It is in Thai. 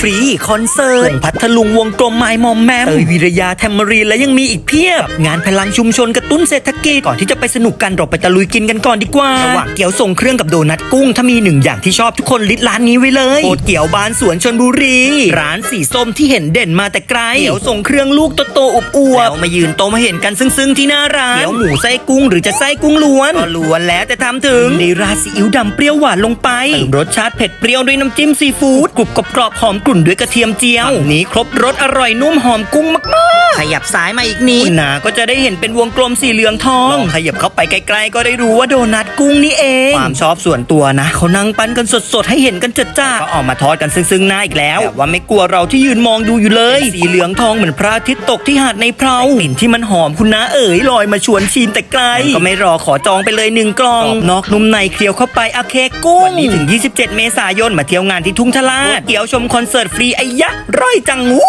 ฟรีคอนเสิร์ตวงพัทลุงวงกลมไม้มอมแมมเตยวิรยาแทมมารีและยังมีอีกเพียบ งานพลังชุมชนกระตุ้นเศรษฐกิจก่อนที่จะไปสนุกกันเราไปตะลุยกินกันก่อนดีกว่าระหว่างเกี๊ยวส่งเครื่องกับโดนัทกุ้งถ้ามีหนึ่งอย่างที่ชอบทุกคนลิดร้านนี้ไว้เลยโคตรเกี๊ยวบานสวนชนบุรี ร้านสีส้มที่เห็นเด่นมาแต่ไกลเกี๊ยวส่งเครื่องลูกโตๆอบอวบแล้วมายืนโตมาเห็นกันซึ้งๆที่หน้าร้านเกี๊ยวหมูไส้กุ้งหรือจะไส้กุ้งล้วนก็ล้วนแล้วแต่ทำถึงในราดซีอิ๊วดำเปรี้ยวหวานลงไปเติมรสชาติเผ็ดเปรี้ยวด้วยน้ำจิ้มซีฟู้ดกรุบกรอบหอมกลุ่นด้วยกระเทียมเจียวนี้ครบรสอร่อยนุ่มหอมกุ้งมากๆ ขยับซ้ายมาอีกนิดคุณนาก็จะได้เห็นเป็นวงกลมสีเหลืองทองลองขยับเข้าไปไกลๆก็ได้รู้ว่าโดนัทกุ้งนี่เอง ความชอบส่วนตัวนะเขานั่งปั้นกันสดๆ ให้เห็นกันจัดจ้าก็ออกมาทอดกันซึ่งๆหน้าอีกแล้วแต่ว่าไม่กลัวเราที่ยืนมองดูอยู่เลย สีเหลืองทองเหมือนพระอาทิตย์ตกที่หาดในเพลากลิ่นที่มันหอมคุณนาเอ๋ยลอยมาชวนชิมแต่ไกลก็ไม่รอขอจองไปเลยหนึ่งกล่องกรอบนอกนุ่มในเคี้ยวเข้าไปอาเคกุ้งวันนี้ถึง 27 เมษายนมาเที่ยวงานที่ทุ่งทลาดเกี่ยวชมคอนเสิร์ตฟรีไอ้ยะร้อยจังวู้